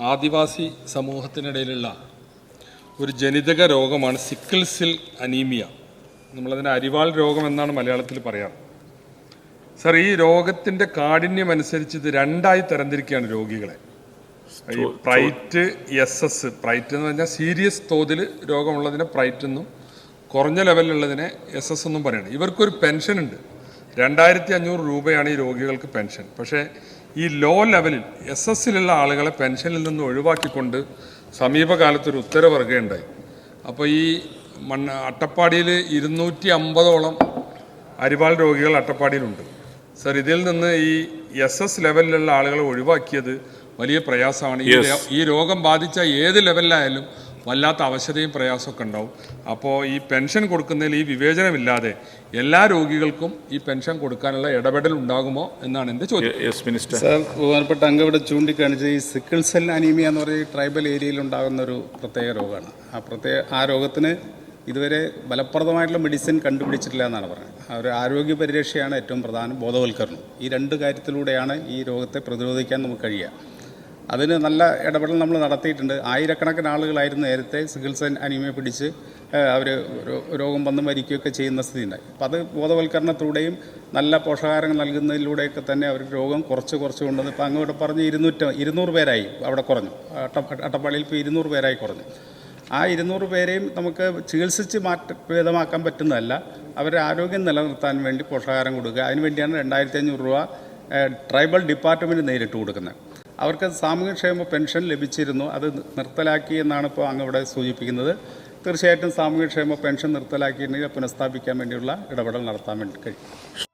ആദിവാസി സമൂഹത്തിനിടയിലുള്ള ഒരു ജനിതക രോഗമാണ് സിക്കിൾ സിൽ അനീമിയ. നമ്മളതിന് അരിവാൾ രോഗം എന്നാണ് മലയാളത്തിൽ പറയാറ്. സർ ഈ രോഗത്തിന്റെ കാഠിന്യം അനുസരിച്ച് ഇത് രണ്ടായി തരംതിരിക്കുകയാണ് രോഗികളെ. ഈ പ്രൈറ്റ് എസ് എസ് പ്രൈറ്റ് എന്ന് പറഞ്ഞാൽ സീരിയസ് തോതിൽ രോഗമുള്ളതിനെ പ്രൈറ്റ് എന്നും കുറഞ്ഞ ലെവലിലുള്ളതിനെ എസ് എസ് എന്നും പറയണം. ഇവർക്കൊരു പെൻഷൻ ഉണ്ട് രണ്ടായിരത്തി അഞ്ഞൂറ് രൂപയാണ് ഈ രോഗികൾക്ക് പെൻഷൻ. പക്ഷേ ഈ ലോ ലെവലിൽ എസ് എസിലുള്ള ആളുകളെ പെൻഷനിൽ നിന്ന് ഒഴിവാക്കിക്കൊണ്ട് സമീപകാലത്തൊരു ഉത്തരവിറക്കുകയുണ്ടായി അപ്പോൾ ഈ മണ്ണ് അട്ടപ്പാടിയിൽ ഇരുന്നൂറ്റി അമ്പതോളം അരിവാൾ രോഗികൾ അട്ടപ്പാടിയിലുണ്ട്. സർ ഇതിൽ നിന്ന് ഈ എസ് എസ് ലെവലിലുള്ള ആളുകളെ ഒഴിവാക്കിയത് വലിയ പ്രയാസമാണ്. ഈ ഈ രോഗം ബാധിച്ച ഏത് ലെവലിലായാലും വല്ലാത്ത അവശതയും പ്രയാസമൊക്കെ ഉണ്ടാവും. അപ്പോൾ ഈ പെൻഷൻ കൊടുക്കുന്നതിൽ ഈ വിവേചനമില്ലാതെ എല്ലാ രോഗികൾക്കും ഈ പെൻഷൻ കൊടുക്കാനുള്ള ഇടപെടൽ ഉണ്ടാകുമോ എന്നാണ് എന്റെ ചോദ്യം. Yes minister. സാർ ബഹുമാനപ്പെട്ട അംഗം ഇവിടെ ചൂണ്ടിക്കാണിച്ചത് ഈ സിക്കിൾ സെൽ അനീമിയ എന്ന് പറയുന്ന ട്രൈബൽ ഏരിയയിൽ ഉണ്ടാകുന്ന ഒരു പ്രത്യേക രോഗമാണ്. ആ പ്രത്യേക ആ രോഗത്തിന് ഇതുവരെ ഫലപ്രദമായിട്ടുള്ള മെഡിസിൻ കണ്ടുപിടിച്ചിട്ടില്ല എന്നാണ് പറയുന്നത്. ആ ഒരു ആരോഗ്യ പരിരക്ഷയാണ് ഏറ്റവും പ്രധാനം ബോധവൽക്കരണം. ഈ രണ്ട് കാര്യത്തിലൂടെയാണ് ഈ രോഗത്തെ പ്രതിരോധിക്കാൻ നമുക്ക് കഴിയുക. അതിന് നല്ല ഇടപെടൽ നമ്മൾ നടത്തിയിട്ടുണ്ട്. ആയിരക്കണക്കിന് ആളുകളായിരുന്നു നേരത്തെ സിഗിൾസൻ അനിമയെ പിടിച്ച് അവർ രോഗം വന്ന് മരിക്കുകയൊക്കെ ചെയ്യുന്ന സ്ഥിതി ഉണ്ടായി അപ്പം അത് ബോധവൽക്കരണത്തിലൂടെയും നല്ല പോഷകാഹാരങ്ങൾ നൽകുന്നതിലൂടെയൊക്കെ തന്നെ അവർക്ക് രോഗം കുറച്ച് കുറച്ച് കൊണ്ടുവന്ന് ഇപ്പം അങ്ങോട്ട് പറഞ്ഞ് ഇരുന്നൂറ്റ ഇരുന്നൂറ് പേരായി അവിടെ കുറഞ്ഞു. അട്ട അട്ടപ്പാടിയിൽ ഇപ്പോൾ ഇരുന്നൂറ് പേരായി കുറഞ്ഞു. ആ ഇരുന്നൂറ് പേരെയും നമുക്ക് ചികിത്സിച്ച് മാറ്റ ഭേദമാക്കാൻ പറ്റുന്നതല്ല. അവരുടെ ആരോഗ്യം നിലനിർത്താൻ വേണ്ടി പോഷകാഹാരം കൊടുക്കുക. അതിനുവേണ്ടിയാണ് രണ്ടായിരത്തി അഞ്ഞൂറ് രൂപ ട്രൈബൽ ഡിപ്പാർട്ട്മെന്റ് നേരിട്ട് കൊടുക്കുന്നത്. അവർക്ക് സാമൂഹ്യക്ഷേമ പെൻഷൻ ലഭിച്ചിരുന്നു. അത് നിർത്തലാക്കി എന്നാണ് ഇപ്പോൾ അങ്ങ് ഇവിടെ സൂചിപ്പിക്കുന്നത്. തീർച്ചയായിട്ടും സാമൂഹ്യക്ഷേമ പെൻഷൻ നിർത്തലാക്കിയിട്ടുണ്ടെങ്കിൽ പുനഃസ്ഥാപിക്കാൻ വേണ്ടിയുള്ള ഇടപെടൽ നടത്താൻ വേണ്ടി കഴിയും.